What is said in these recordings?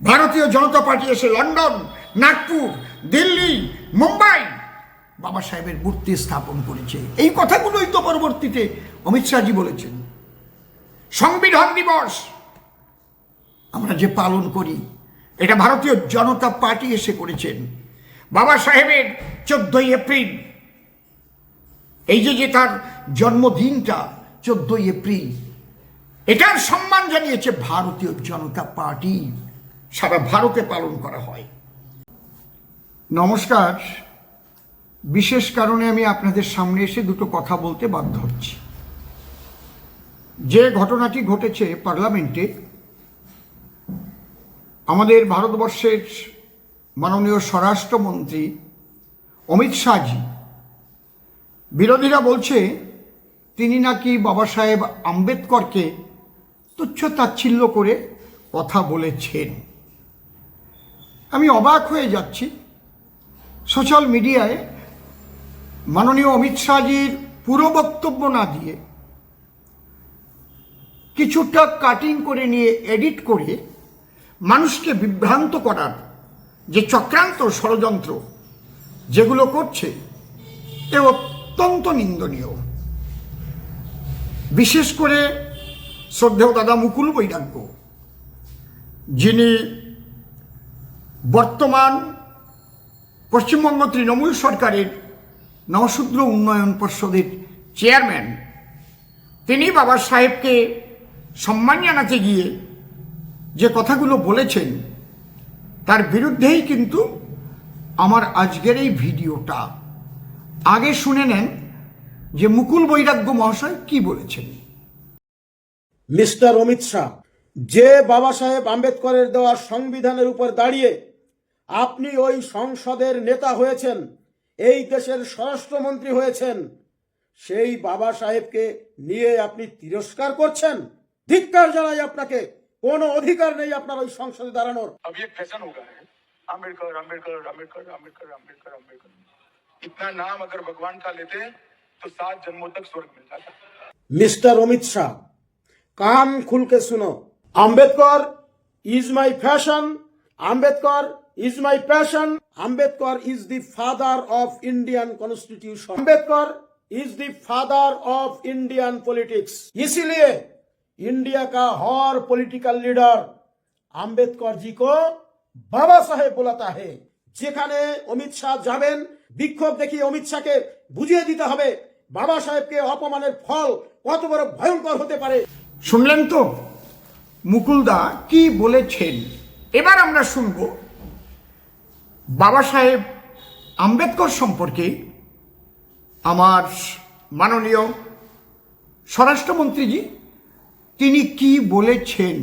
ভারতীয় জনতা পার্টি এসে লন্ডন, নাগপুর, দিল্লি, মুম্বাই বাবা সাহেবের মূর্তি স্থাপন করেছে। এই কথাগুলোই তো পরবর্তীতে অমিত শাহজি বলেছেন। সংবিধান দিবস আমরা যে পালন করি, এটা ভারতীয় জনতা পার্টি এসে করেছেন। বাবা সাহেবের চোদ্দই এপ্রিল, এই যে যে তার জন্মদিনটা, চোদ্দই এপ্রিল, এটার সম্মান জানিয়েছে ভারতীয় জনতা পার্টি। সারা ভারতে পালন করা হয়। নমস্কার। বিশেষ কারণে আমি আপনাদের সামনে এসে দুটো কথা বলতে বাধ্য হচ্ছি। যে ঘটনাটি ঘটেছে পার্লামেন্টে, আমাদের ভারতবর্ষের মাননীয় স্বরাষ্ট্রমন্ত্রী অমিত শাহজি, বিরোধীরা বলছে, তিনি নাকি বাবা সাহেব আম্বেদকরকে তুচ্ছ তাচ্ছিল্য করে কথা বলেছেন। আমি অবাক হয়ে যাচ্ছি। সোশ্যাল মিডিয়ায় মাননীয় অমিত শাহজির পুরো বক্তব্য না দিয়ে কিছুটা কাটিং করে নিয়ে এডিট করে মানুষকে বিভ্রান্ত করার যে চক্রান্ত ষড়যন্ত্র যেগুলো করছে, এ অত্যন্ত নিন্দনীয়। বিশেষ করে শ্রদ্ধেয় দাদা মুকুল বৈরাগ্য, যিনি বর্তমান পশ্চিমবঙ্গ তৃণমূল সরকারের নবশূদ্র উন্নয়ন পর্ষদের চেয়ারম্যান, তিনি বাবা সাহেবকে সম্মান জানাতে গিয়ে যে কথাগুলো বলেছেন, তার বিরুদ্ধেই কিন্তু আমার আজকের এই ভিডিওটা। আগে শুনে নেন যে মুকুল বৈরাগ্য মহাশয় কি বলেছেন। মিস্টার অমিত শাহ, যে বাবা সাহেব আম্বেদকরের দেওয়া সংবিধানের উপর দাঁড়িয়ে আপনি ওই সংসদের নেতা হয়েছেন এই দেশের স্বরাষ্ট্রমন্ত্রী হয়েছেন সেই বাবা সাহেবকে নিয়ে আপনি তিরস্কার করছেন ধিক্কার জানাই আপনাকে কোনো অধিকার নেই আপনার ওই সংসদে দাঁড়ানোর अब ये एक फैशन हो गया है अम्बेडकर अम्बेडकर अम्बेडकर अम्बेडकर अम्बेडकर अम्बेडकर इतना नाम अगर भगवान का लेते तो सात जन्मों तक स्वर्ग मिल जाता मिस्टर अमित शाह कान खुल के सुनो Ambedkar is my fashion Ambedkar is my passion Ambedkar is the father of Indian constitution Ambedkar is the father of Indian politics इसीलिए इंडिया का हर पॉलिटिकल लीडर আম্বেদকর জি কো বাবা সাহেব বলাতা হে যেখানে অমিত শাহ যাবেন বিক্ষোভ দেখিয়ে অমিত শাহকে বুঝিয়ে দিতে হবে বাবা সাহেবকে অপমানের ফল কত বড় ভয়ঙ্কর হতে পারে শুনলেন তো মুকুলদা কি বলেছেন এবার আমরা শুনব বাবা সাহেব আম্বেদকর সম্পর্কে আমার মাননীয় স্বরাষ্ট্রমন্ত্রীজি তিনি কি বলেছেন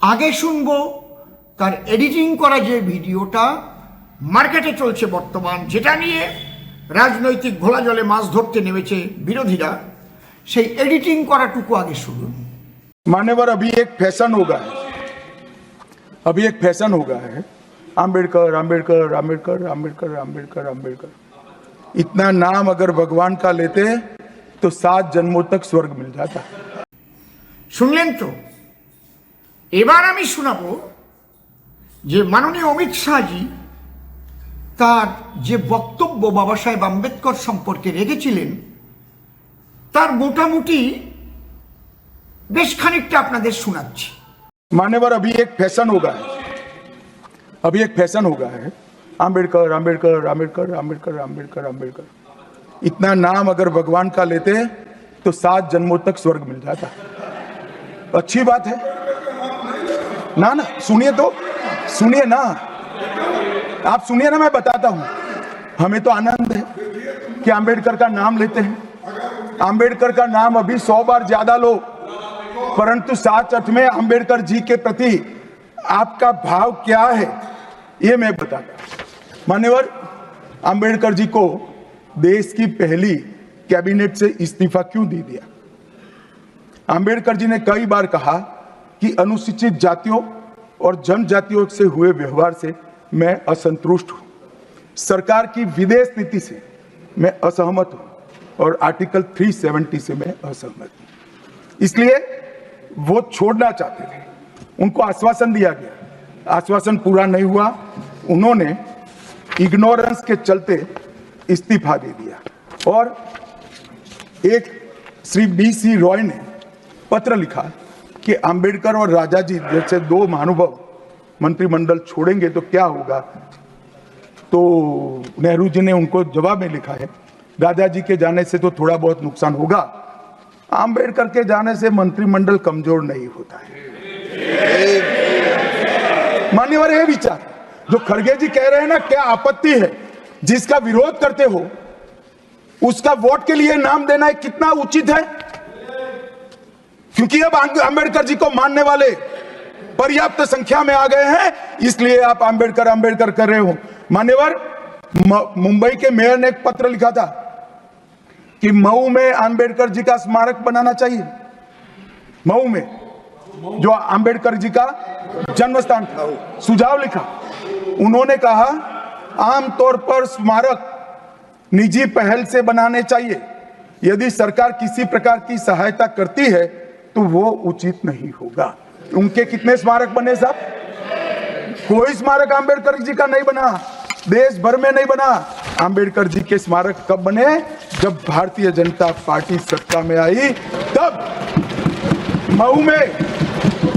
আগে শুনব তার এডিটিং করা যে ভিডিওটা মার্কেটে চলছে বর্তমান যেটা নিয়ে রাজনৈতিক ঘোলা জলে মাছ ধরতে নেমেছে বিরোধীরা সেই এডিটিং করাটুকু আগে শুনুন मान्यवर अभी एक फैशन हो गया है अभी एक फैशन हो गया है अम्बेडकर अम्बेडकर अम्बेडकर अम्बेडकर अम्बेडकर अम्बेडकर इतना नाम अगर भगवान का लेते तो सात जन्मों तक स्वर्ग मिल जाता শুনলেন তো এবার আমি শোনাবো যে মাননীয় অমিত শাহজি তার যে বক্তব্য বাবা সাহেব আম্বেদকর সম্পর্কে রেখেছিলেন তার মোটামুটি বেশ খানিকটা আপনাদের শোনাচ্ছি मान्यवर अभी एक फैशन हो गया है अभी एक फ़ैशन हो गया है। अंबेडकर अंबेडकर अंबेडकर अंबेडकर अंबेडकर अंबेडकर इतना नाम अगर भगवान का लेते तो सात जन्मों तक स्वर्ग मिल जाता। अच्छी बात है। ना ना, सुनिए तो। सुनिए ना। आप सुनिए ना, मैं बताता हूँ। हमें तो आनंद है कि अंबेडकर का नाम लेते हैं। अंबेडकर का नाम अभी सौ बार ज़्यादा लो, परंतु सात अर्थ में अंबेडकर जी के प्रति आपका भाव क्या है? ये मैं बताता मान्यवर अंबेडकर जी को देश की पहली कैबिनेट से इस्तीफा क्यों दे दिया? अंबेडकर जी ने कई बार कहा कि अनुसूचित जातियों और जनजातियों से हुए व्यवहार से मैं असंतुष्ट हूँ। सरकार की विदेश नीति से मैं असहमत हूँ और आर्टिकल 370 से मैं असहमत हूँ। इसलिए वो छोड़ना चाहते थे। उनको आश्वासन दिया गया। आश्वासन पूरा नहीं हुआ, उन्होंने इग्नोरेंस के चलते इस्तीफा दे दिया। और एक श्री बी सी रॉय ने पत्र लिखा कि अंबेडकर और राजा जी जैसे दो महानुभव मंत्रिमंडल छोड़ेंगे तो क्या होगा? तो नेहरू जी ने उनको जवाब में लिखा है राजा जी के जाने से तो थोड़ा बहुत नुकसान होगा। आम्बेडकर के जाने से मंत्रिमंडल कमज़ोर नहीं होता है। मान्यवर है विचार। जो खड़गे जी कह रहे हैं ना, क्या आपत्ति है? जिसका विरोध करते हो, उसका वोट के लिए नाम देना है कितना उचित है? क्योंकि अब अंबेडकर जी को मानने वाले पर्याप्त संख्या में आ गए हैं, इसलिए आप अंबेडकर अंबेडकर कर रहे हो। मान्यवर मुंबई के मेयर ने एक पत्र लिखा था कि मऊ में अंबेडकर जी का स्मारक बनाना चाहिए। मऊ में। जो अंबेडकर जी का जन्म स्थान था सुझाव लिखा। उन्होंने कहा आमतौर पर स्मारक निजी पहल से बनाने चाहिए। यदि सरकार किसी प्रकार की सहायता करती है तो वो उचित नहीं होगा। उनके कितने स्मारक बने साहब? कोई स्मारक अंबेडकर जी का नहीं बना। देश भर में नहीं बना। अंबेडकर जी के स्मारक कब बने? जब भारतीय जनता पार्टी सत्ता में आई, तब मऊ में।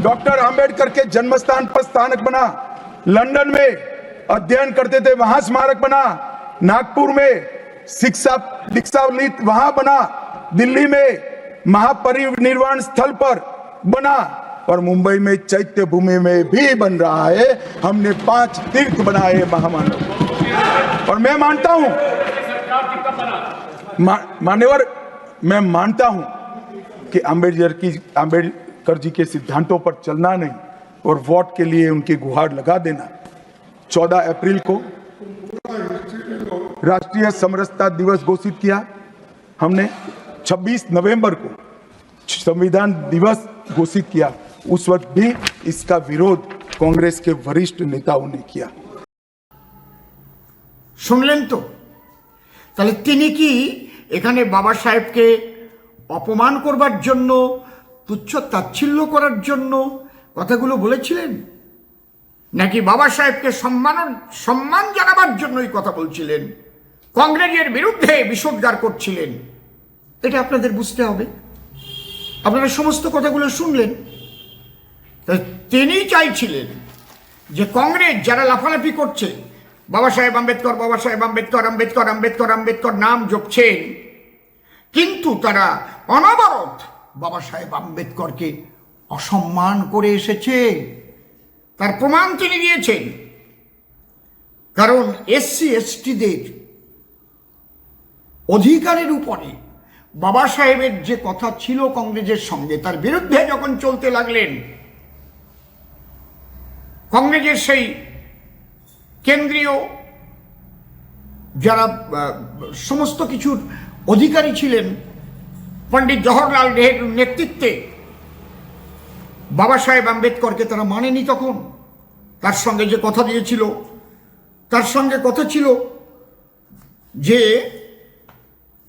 डॉक्टर अंबेडकर के जन्म स्थान पर स्थानक बना लंदन में अध्ययन करते थे वहाँ स्मारक बना नागपुर में शिक्षा दीक्षा वहाँ बना दिल्ली में महापरिनिर्वाण स्थल पर बना और मुंबई में चैत्य भूमि में भी बन रहा है। हमने पाँच तीर्थ बनाए महामानव और मैं मानता हूँ मा, मान्यवर मैं मानता हूँ कि अंबेडकर की अंबेडकर जी के सिद्धांतों पर चलना नहीं और वोट के लिए उनकी गुहार लगा देना 14 अप्रैल को राष्ट्रीय समरसता दिवस घोषित किया हमने 26 नवंबर को संविधान दिवस घोषित किया उस वक्त भी इसका विरोध कांग्रेस के वरिष्ठ नेताओं ने किया শুনলেন তো তাহলে তিনি কি এখানে বাবা সাহেবকে অপমান করবার জন্য তুচ্ছ তাচ্ছিল্য করার জন্য কথাগুলো বলেছিলেন? নাকি বাবা সাহেবকে সম্মান সম্মান জানাবার জন্যই কথা বলছিলেন? কংগ্রেসের বিরুদ্ধে বিষোদ্গার করছিলেন? এটা আপনাদের বুঝতে হবে। আপনারা সমস্ত কথাগুলো শুনলেন। তিনি চাইছিলেন যে কংগ্রেস যারা লাফালাফি করছে, বাবা সাহেব আম্বেদকর, বাবা সাহেব আম্বেদকর আম্বেদকর আম্বেদকর আম্বেদকর নাম জপছেন। কিন্তু তারা অনবরত বাবা সাহেব আম্বেদকরকে অসম্মান করে এসেছে। তার প্রমাণ তিনি দিয়েছেন। কারণ এসসি এসটিদের অধিকারের উপরে বাবা সাহেবের যে কথা ছিল কংগ্রেসের সঙ্গে, তার বিরুদ্ধে যখন চলতে লাগলেন, কংগ্রেসের সেই কেন্দ্রীয় যারা সমস্ত কিছুর অধিকারী ছিলেন পণ্ডিত জওহরলাল নেহরুর নেতৃত্বে বাবা সাহেব আম্বেদকরকে তারা মানেনি তখন। তার সঙ্গে যে কথা দিয়েছিল, তার সঙ্গে কথা ছিল যে,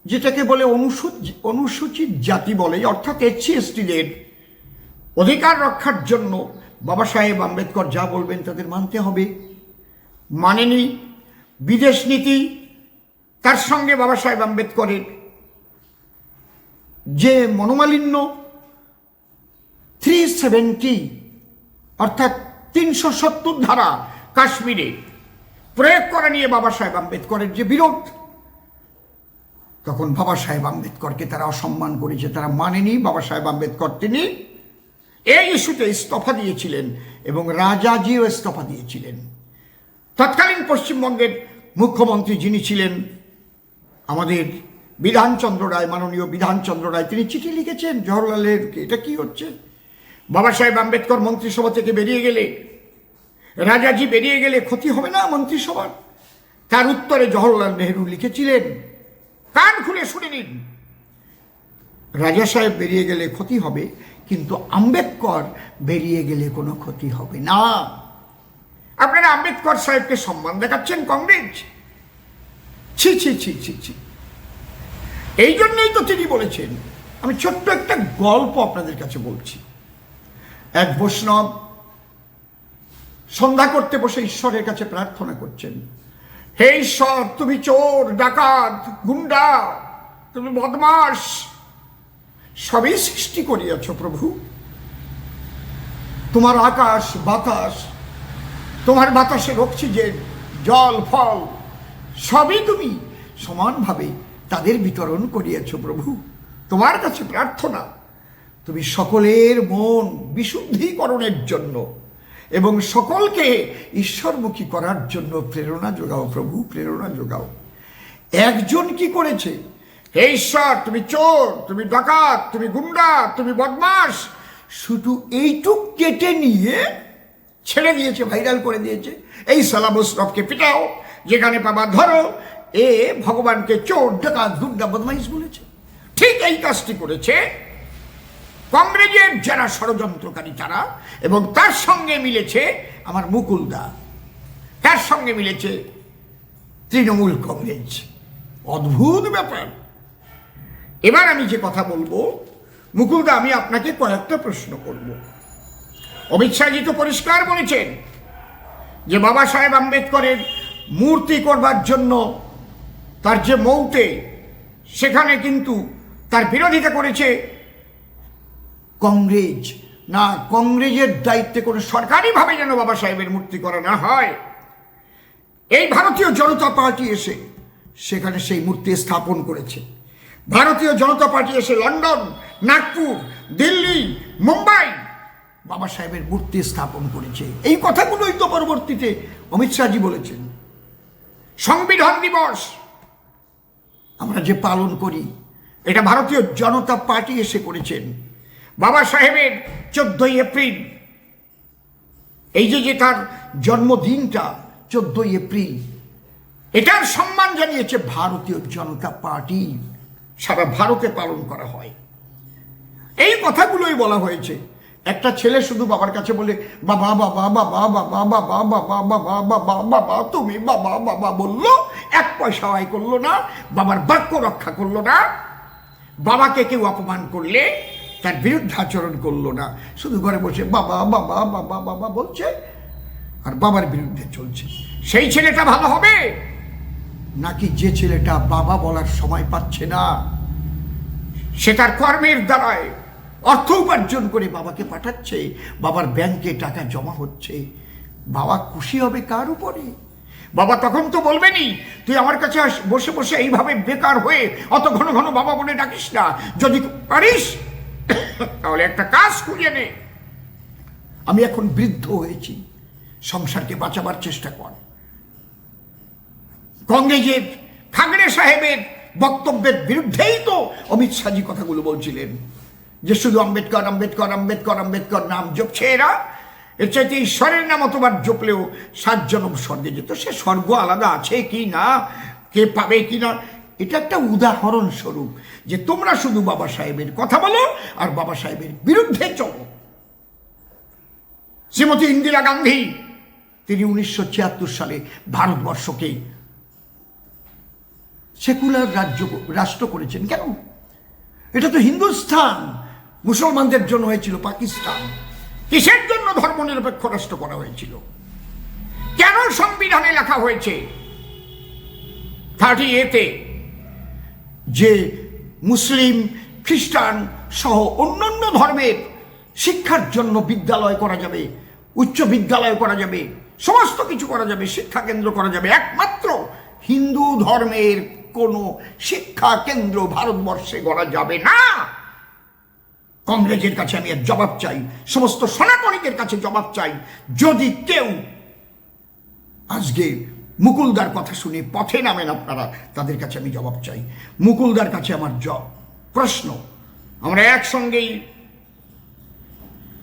যেটাকে বলে অনুসূচিত অনুসূচিত জাতি বলে, অর্থাৎ এসসি এসটিদের অধিকার রক্ষার জন্য বাবা সাহেব আম্বেদকর যা বলবেন তাদের মানতে হবে। মানেনি বিদেশ নীতি, তার সঙ্গে বাবা সাহেব আম্বেদকরের যে মনোমালিন্য থ্রি সেভেন্টি অর্থাৎ তিনশো সত্তর ধারা কাশ্মীরে প্রয়োগ করা নিয়ে বাবা সাহেব আম্বেদকরের যে বিরোধ, তখন বাবা সাহেব আম্বেদকরকে তারা অসম্মান করেছে তারা মানেনি। বাবা সাহেব আম্বেদকর তিনি এই ইস্যুতে ইস্তফা দিয়েছিলেন এবং রাজাজিও ইস্তফা দিয়েছিলেন। তৎকালীন পশ্চিমবঙ্গের মুখ্যমন্ত্রী যিনি ছিলেন, আমাদের বিধানচন্দ্র রায়, মাননীয় বিধানচন্দ্র রায়, তিনি চিঠি লিখেছেন জওহরলাল নেহরুকে এটা কি হচ্ছে? বাবা সাহেব আম্বেদকর মন্ত্রিসভা থেকে বেরিয়ে গেলে, রাজাজি বেরিয়ে গেলে ক্ষতি হবে না মন্ত্রিসভার? তার উত্তরে জওহরলাল নেহরু লিখেছিলেন, কান খুলে শুনে নিন। রাজা সাহেব বেরিয়ে গেলে ক্ষতি হবে, কিন্তু আম্বেদকর বেরিয়ে গেলে কোনো ক্ষতি হবে না। আপনারা আম্বেদকর সাহেবকে সম্মান দেখাচ্ছেন কংগ্রেস? ছি ছি ছি ছি ছি। এই জন্যই তো তিনি বলেছেন, আমি ছোট্ট একটা গল্প আপনাদের কাছে বলছি। এক বৈষ্ণব সন্ধ্যা করতে বসে ঈশ্বরের কাছে প্রার্থনা করছেন, হে ঈশ্বর, তুমি চোর, ডাকাত, গুন্ডা, তুমি বদমাস সবই সৃষ্টি করিয়াছ প্রভু। তোমার আকাশ বাতাস, তোমার বাতাসের অক্সিজেন জল, ফল, সবই তুমি সমানভাবে তাদের বিতরণ করিয়াছ প্রভু। তোমার কাছে প্রার্থনা, তুমি সকলের মন বিশুদ্ধিকরণের জন্য এবং সকলকে ঈশ্বরমুখী করার জন্য প্রেরণা যোগাও প্রভু, প্রেরণা যোগাও। একজন কি করেছে? হে ঈশ্বর, তুমি চোর, তুমি ডাকাত, তুমি গুন্ডা তুমি বদমাস শুধু এইটুক কেটে নিয়ে ছেড়ে দিয়েছে, ভাইরাল করে দিয়েছে। এই সালাবস্রফকে পিটাও, যেখানে পাবা ধরো এ ভগবানকে চোর ডাকাত গুন্ডা বদমাইশ বলেছে। ঠিক এই কাজটি করেছে কংগ্রেসের যারা ষড়যন্ত্রকারী তারা, এবং তার সঙ্গে মিলেছে আমার মুকুলদা। তার সঙ্গে মিলেছে তৃণমূল কংগ্রেস। অদ্ভুত ব্যাপার। এবার আমি যে কথা বলব, মুকুলদা, আমি আপনাকে কয়েকটা প্রশ্ন করব। অমিত শাহজি তো পরিষ্কার বলেছেন যে বাবা সাহেব আম্বেদকরের মূর্তি করবার জন্য তার যে মৌতে, সেখানে কিন্তু তার বিরোধিতা করেছে কংগ্রেস। না, কংগ্রেসের দায়িত্বে কোনো সরকারিভাবে যেন বাবা সাহেবের মূর্তি করা না হয়। এই ভারতীয় জনতা পার্টি এসে সেখানে সেই মূর্তি স্থাপন করেছে। ভারতীয় জনতা পার্টি এসে লন্ডন, নাগপুর, দিল্লি, মুম্বাই বাবা সাহেবের মূর্তি স্থাপন করেছে। এই কথাগুলোই তো পরবর্তীতে অমিত শাহজি বলেছেন। সংবিধান দিবস আমরা যে পালন করি, এটা ভারতীয় জনতা পার্টি এসে করেছেন। বাবা সাহেবের চোদ্দই এপ্রিল, এই যে যে তার জন্মদিনটা, চোদ্দই এপ্রিল, এটার সম্মান জানিয়েছে ভারতীয় জনতা পার্টি। সারা ভারতে পালন করা হয়। এই কথাগুলোই বলা হয়েছে। একটা ছেলে শুধু বাবার কাছে বলে, বাবা বাবা বাবা বাবা বাবা বাবা বাবা বাবা বাবা তুমি বাবা বাবা বলল, এক পয়সা আয় করল না, বাবার বাক্য রক্ষা করল না। বাবাকে কেউ অপমান করলে তার বিরুদ্ধে আচরণ করল না। শুধু ঘরে বসে, বাবা বাবা বাবা বাবা বলছে, আর বাবার বিরুদ্ধে চলছে। সেই ছেলেটা ভালো হবে? নাকি যে ছেলেটা বাবা বলার সময় পাচ্ছে না, সে তার কর্মের দ্বারায় অর্থ উপার্জন করে বাবাকে পাঠাচ্ছে, বাবার ব্যাংকে টাকা জমা হচ্ছে। বাবা খুশি হবে কার উপরে? বাবা তখন তো বলবেনি তুই আমার কাছে বসে বসে এইভাবে বেকার হয়ে অত ঘন ঘন বাবা বলে ডাকিস না। যদি পারিস, তাহলে একটা কাজ খুঁজে নে। আমি এখন বৃদ্ধ হয়েছি। সংসারকে বাঁচাবার চেষ্টা কর। কংগ্রেসের খাগড়ে সাহেবের বক্তব্যের বিরুদ্ধেই তো অমিত শাহজি কথাগুলো বলছিলেন। যে শুধু আম্বেদকর আম্বেদকর আম্বেদকর আম্বেদকর নাম জপছে এরা। এর চাইতে ঈশ্বরের নাম অতবার জপলেও সাত জনম স্বর্গে যেত সে স্বর্গ আলাদা আছে কি না, কে পাবে কি না, এটা একটা উদাহরণ স্বরূপ যে তোমরা শুধু বাবা সাহেবের কথা বলো আর বাবা সাহেবের বিরুদ্ধে চলো। শ্রীমতী ইন্দিরা গান্ধী, তিনি উনিশশো ছিয়াত্তর সালে ভারতবর্ষকে সেকুলার রাজ্য রাষ্ট্র করেছেন। কেন? এটা তো হিন্দুস্থান। মুসলমানদের জন্য হয়েছিল পাকিস্তান। কিসের জন্য ধর্মনিরপেক্ষ রাষ্ট্র করা হয়েছিল? কেন সংবিধানে লেখা হয়েছে থার্টি এতে যে মুসলিম, খ্রিস্টান সহ অন্যান্য ধর্মের শিক্ষার জন্য বিদ্যালয় করা যাবে, উচ্চ বিদ্যালয় করা যাবে, সমস্ত কিছু করা যাবে, শিক্ষা কেন্দ্র করা যাবে, একমাত্র হিন্দু ধর্মের কোনো শিক্ষা কেন্দ্র ভারতবর্ষে করা যাবে না। কংগ্রেসের কাছে আমি এর জবাব চাই, সমস্ত সনাতনীদের কাছে জবাব চাই, যদি কেউ আজকে মুকুলদার কথা শুনে পথে নামেন আপনারা, তাদের কাছে আমি জবাব চাই। মুকুলদার কাছে আমার জব প্রশ্ন, আমরা একসঙ্গেই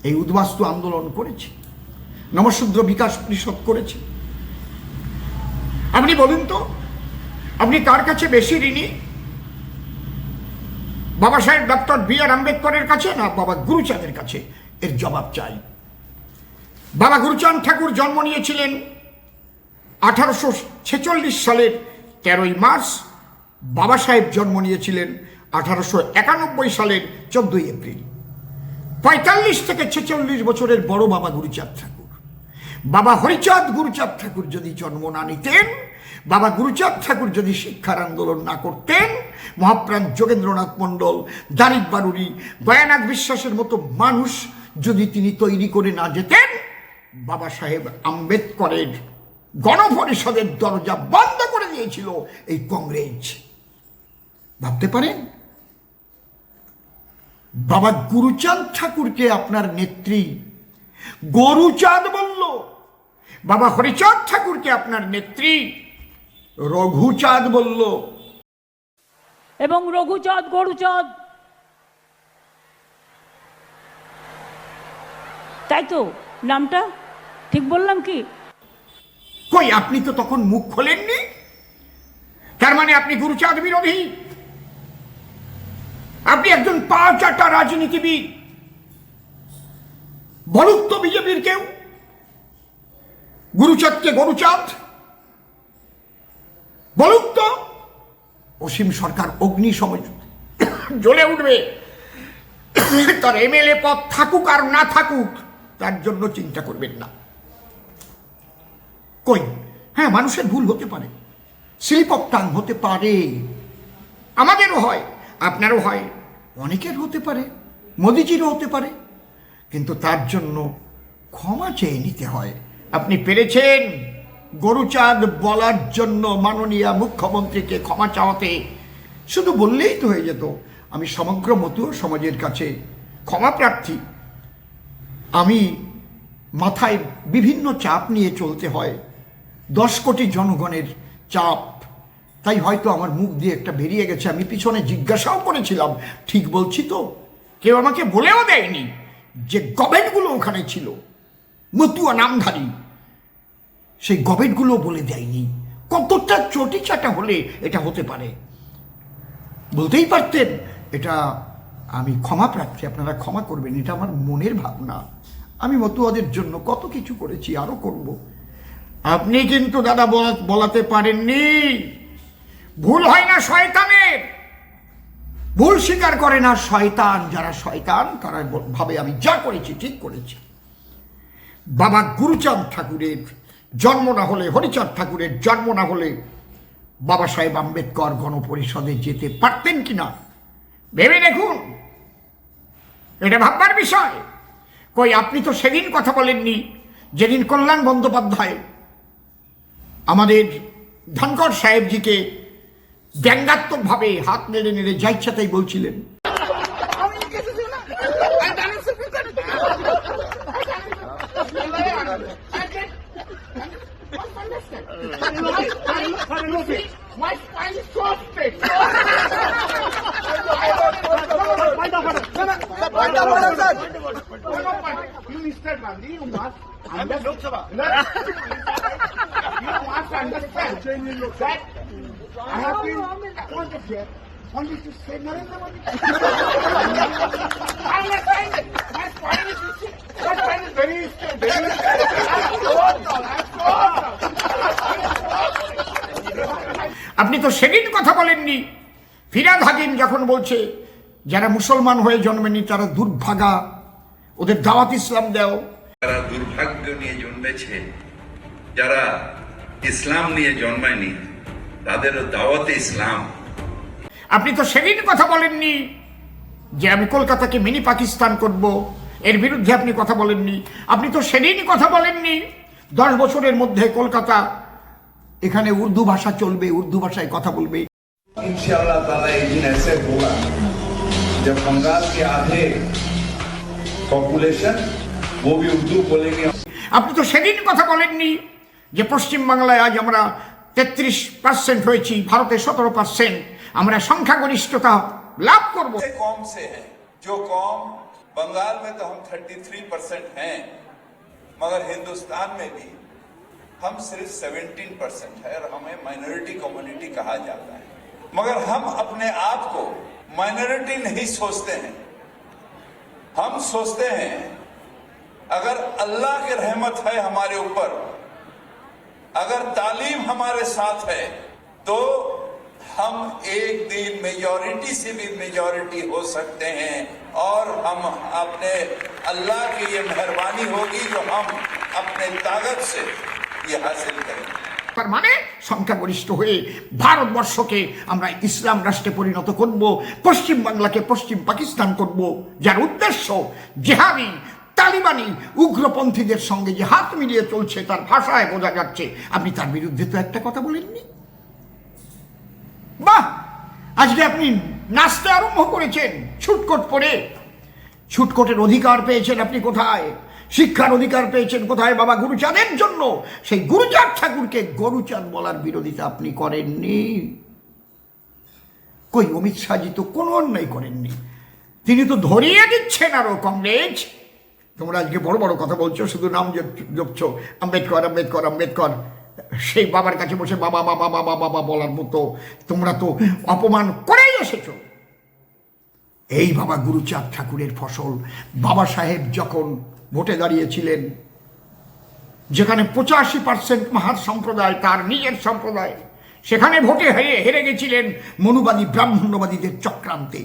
এই উদ্বাস্তু আন্দোলন করেছি, নমশূদ্র বিকাশ পরিষদ করেছি। আপনি বলুন তো, আপনি কার কাছে বেশি ঋণী? বাবা সাহেব ডক্টর বি আর আম্বেদকরের কাছে না বাবা গুরুচাঁদের কাছে? এর জবাব চাই। বাবা গুরুচাঁদ ঠাকুর জন্ম নিয়েছিলেন আঠারোশো ছেচল্লিশ সালের তেরোই মার্চ। বাবা সাহেব জন্ম নিয়েছিলেন আঠারোশো একানব্বই সালের চোদ্দই এপ্রিল। পঁয়তাল্লিশ থেকে ছেচল্লিশ বছরের বড় বাবা গুরুচাঁদ ঠাকুর বাবা হরিচাঁদ গুরুচাঁদ ঠাকুর যদি জন্ম না নিতেন, বাবা গুরুচাঁদ ঠাকুর যদি শিক্ষার আন্দোলন না করতেন, মহাপ্রাণ যোগেন্দ্রনাথ মণ্ডল দারিক বারুরি দয়ানাথ বিশ্বাসের মতো মানুষ যদি তিনি তৈরি করে না যেতেন, বাবা সাহেব আম্বেদকরের গণপরিষদের দরজা বন্ধ করে দিয়েছিল এই কংগ্রেস। ভাবতে পারেন? বাবা গুরুচাঁদ ঠাকুরকে আপনার নেত্রী গরুচাঁদ বলল বাবা হরিচাঁদ ঠাকুরকে আপনার নেত্রী রঘুচাঁদ বলল। এবং রঘুচাঁদ গরুচাঁদ তাই তো নামটা ঠিক বললাম কি? কই আপনি তো তখন মুখ খোলেননি? তার মানে আপনি গুরুচাঁদ বিরোধী? আপনি একজন পা চাটা রাজনীতিবিদ। বলুক তো বিজেপির কেউ। গুরুচাঁদকে গরুচাঁদ। বলুক তো অসীম সরকার অগ্নি সময়। জ্বলে উঠবে। তার এমএলএ পদ থাকুক আর না থাকুক, তার জন্য চিন্তা করবেন না। কই? হ্যাঁ মানুষের ভুল হতে পারে। স্লিপ অফ টাং হতে পারে। আমাদেরও হয়, আপনারও হয়। অনেকের হতে পারে। মোদিজিরও হতে পারে। কিন্তু তার জন্য ক্ষমা চেয়ে নিতে হয়। আপনি পেরেছেন, গরুচাঁদ বলার জন্য মাননীয় মুখ্যমন্ত্রীকে ক্ষমা চাওয়াতে। শুধু বললেই তো হয়ে যেত, আমি সমগ্র মতুয় সমাজের কাছে ক্ষমা প্রার্থী। আমি মাথায় বিভিন্ন চাপ নিয়ে চলতে হয়, দশ কোটি জনগণের চাপ। তাই হয়তো আমার মুখ দিয়ে একটা বেরিয়ে গেছে, আমি পিছনে জিজ্ঞাসাও করেছিলাম, ঠিক বলছি তো? কেউ আমাকে বলেও দেয়নি। যে গভেটগুলো ওখানে ছিল, মতুয়া নামধারী, সেই গভেটগুলো বলে দেয়নি। কতটা চটি চাটা হলে এটা হতে পারে? বলতেই পারতেন, এটা আমি ক্ষমা প্রার্থী, আপনারা ক্ষমা করবেন, এটা আমার মনের ভাবনা। আমি মতুয়াদের জন্য কত কিছু করেছি আরও করব। আপনি কিন্তু দাদা বলা- বলাতে পারেননি। ভুল হয় না শয়তানের। ভুল স্বীকার করে না শয়তান। যারা শয়তান, তারা ভাবে, আমি যা করেছি, ঠিক করেছি। বাবা গুরুচাঁদ ঠাকুরের জন্ম না হলে, হরিচাঁদ ঠাকুরের জন্ম না হলে বাবা সাহেব আম্বেদকর গণপরিষদে যেতে পারতেন কিনা? ভেবে দেখুন। এটা ভাববার বিষয়। কই, আপনি তো সেদিন কথা বলেননি, যেদিন কল্যাণ বন্দ্যোপাধ্যায় আমাদের ধনকর সাহেবজিকে ব্যঙ্গাত্মকভাবে হাত নেড়ে নেড়ে যা ইচ্ছা তাই বলছিলেন। Only to say Narendra Modi. My is my is very. আপনি তো সেদিন কথা বলেননি ফিরাদ হাকিম যখন বলছে, যারা মুসলমান হয়ে জন্মেনি, তারা দুর্ভাগা ওদের দাওয়াত ইসলাম দেও যারা দুর্ভাগ্য নিয়ে জন্মেছে, যারা ইসলাম নিয়ে জন্মায়নি, তাদেরও দাওয়াতে ইসলাম আপনি তো সেদিন কথা বলেননি যে আমি কলকাতাকে মিনি পাকিস্তান করব এর বিরুদ্ধে আপনি কথা বলেননি আপনি তো সেদিনই কথা বলেননি দশ বছরের মধ্যে কলকাতা এখানে উর্দু ভাষা চলবে উর্দু ভাষায় কথা বলবে इंशाल्लाह ताला एक दिन ऐसे होगा जब बंगाल के आधे पॉपुलेशन वो भी उर्दू बोलेंगे আপনি তো সেদিন কথা বলেননি যে পশ্চিমবাংলায় আজ আমরা তেত্রিশ পার্সেন্ট হয়েছি ভারতে সতেরো পার্সেন্ট আমরা সংখ্যাগরিষ্ঠতা লাভ করব ऐसे कौम से हैं जो कौम बंगाल में तो हम 33 परसेंट हैं मगर हिंदुस्तान में भी हम सिर्फ 17 परसेंट है और हमें माइनॉरिटी कम्युनिटी कहा जाता है मगर हम अपने आप को माइनॉरिटी नहीं सोचते हैं हम सोचते हैं अगर अल्लाह की रहमत है हमारे ऊपर अगर तालीम हमारे साथ है तो हम एक दिन मेजॉरिटी से भी मेजॉरिटी हो सकते हैं और हम अपने अल्लाह की ये मेहरबानी होगी जो हम अपने ताकत से ये हासिल करेंगे তার মানে সংখ্যাগরিষ্ঠ হয়ে ভারতবর্ষকে আমরা ইসলাম রাষ্ট্রে পরিণত করব পশ্চিম বাংলাকে পশ্চিম পাকিস্তান করব যার উদ্দেশ্য জেহাদি তালিবানি উগ্রপন্থীদের সঙ্গে যে হাত মিলিয়ে চলছে তার ভাষায় বোঝা যাচ্ছে আপনি তার বিরুদ্ধে তো একটা কথা বলেননি বাহ! আজকে আপনি নাচতে আরম্ভ করেছেন, ছুটকট পরে। ছুটকটের অধিকার পেয়েছেন আপনি কোথায়? শিক্ষার অধিকার পেয়েছেন কোথায় বাবা গুরুচাঁদের জন্য? সেই গুরুচাঁদ ঠাকুরকে গরুচাঁদ বলার বিরোধিতা আপনি করেননি। কই, অমিত শাহজি তো কোনো অন্যায় করেননি। তিনি তো ধরিয়ে দিচ্ছেন আরও কংগ্রেস তোমরা আজকে বড় বড় কথা বলছো, শুধু নাম জপ- জপছো। আম্বেদকর আম্বেদকর আম্বেদকর। সেই বাবার কাছে বসে বাবা বাবা বাবা বাবা বলার মতো তোমরা তো অপমান করেই এসেছ। এই বাবা গুরুচাঁদ ঠাকুরের ফসল। বাবা সাহেব যখন ভোটে দাঁড়িয়েছিলেন, যেখানে পঁচাশি পার্সেন্ট মাহার সম্প্রদায়, তার নিজের সম্প্রদায়, সেখানে ভোটে হেরে হেরে গেছিলেন মনুবাদী, ব্রাহ্মণ্যবাদীদের চক্রান্তে।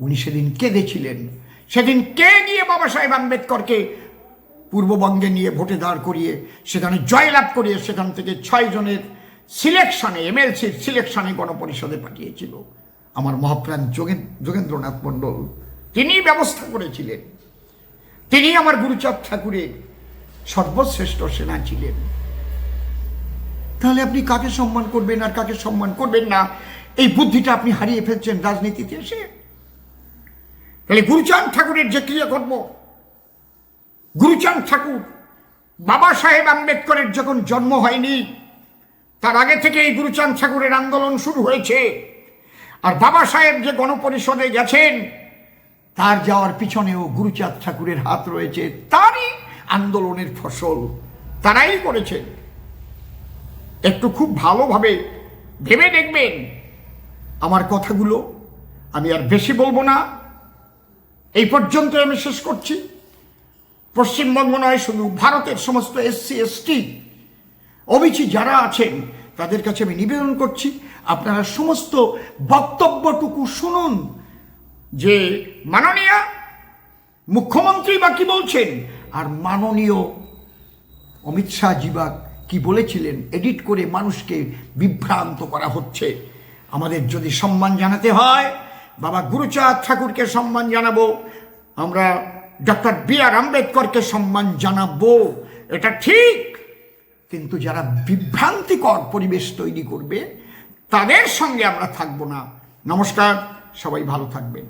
উনি সেদিন কেঁদেছিলেন। সেদিন কে গিয়ে বাবা সাহেব আম্বেদকরকে পূর্ববঙ্গে নিয়ে ভোটে দাঁড় করিয়ে, সেখানে জয়লাভ করিয়ে সেখান থেকে ছয় জনের সিলেকশনে এমএলসির সিলেকশনে গণপরিষদে পাঠিয়েছিল। আমার মহাপ্রাণ যোগেন, যোগেন্দ্রনাথ মণ্ডল। তিনি ব্যবস্থা করেছিলেন। তিনি আমার গুরুচাঁদ ঠাকুরের সর্বশ্রেষ্ঠ সেনা ছিলেন। তাহলে আপনি কাকে সম্মান করবেন আর কাকে সম্মান করবেন না? এই বুদ্ধিটা আপনি হারিয়ে ফেলছেন রাজনীতিতে এসে। তাহলে গুরুচাঁদ ঠাকুরের যে ক্রিয়াকর্ম গুরুচাঁদ ঠাকুর বাবা সাহেব আম্বেদকরের যখন জন্ম হয়নি, তার আগে থেকে এই গুরুচাঁদ ঠাকুরের আন্দোলন শুরু হয়েছে। আর বাবা সাহেব যে গণপরিষদে গেছেন, তার যাওয়ার পিছনেও গুরুচাঁদ ঠাকুরের হাত রয়েছে। তারই আন্দোলনের ফসল তারাই করেছেন। একটু খুব ভালোভাবে ভেবে দেখবেন আমার কথাগুলো। আমি আর বেশি বলব না। এই পর্যন্ত আমি শেষ করছি। পশ্চিমবঙ্গ নয়, শুধু ভারতের সমস্ত এসসি এসটি অবিচি যারা আছেন, তাদের কাছে আমি নিবেদন করছি, আপনারা সমস্ত বক্তব্যটুকু শুনুন যে মাননীয় মুখ্যমন্ত্রী বা কি বলছেন, আর মাননীয় অমিত শাহজি বা কি বলেছিলেন, এডিট করে মানুষকে বিভ্রান্ত করা হচ্ছে। আমাদের যদি সম্মান জানাতে হয়, বাবা গুরুচাঁদ ঠাকুরকে সম্মান জানাব, আমরা ডক্টর বি আর আম্বেদকরকে সম্মান জানাব। এটা ঠিক। কিন্তু যারা বিভ্রান্তিকর পরিবেশ তৈরি করবে, তাদের সঙ্গে আমরা থাকব না। নমস্কার, সবাই ভালো থাকবেন।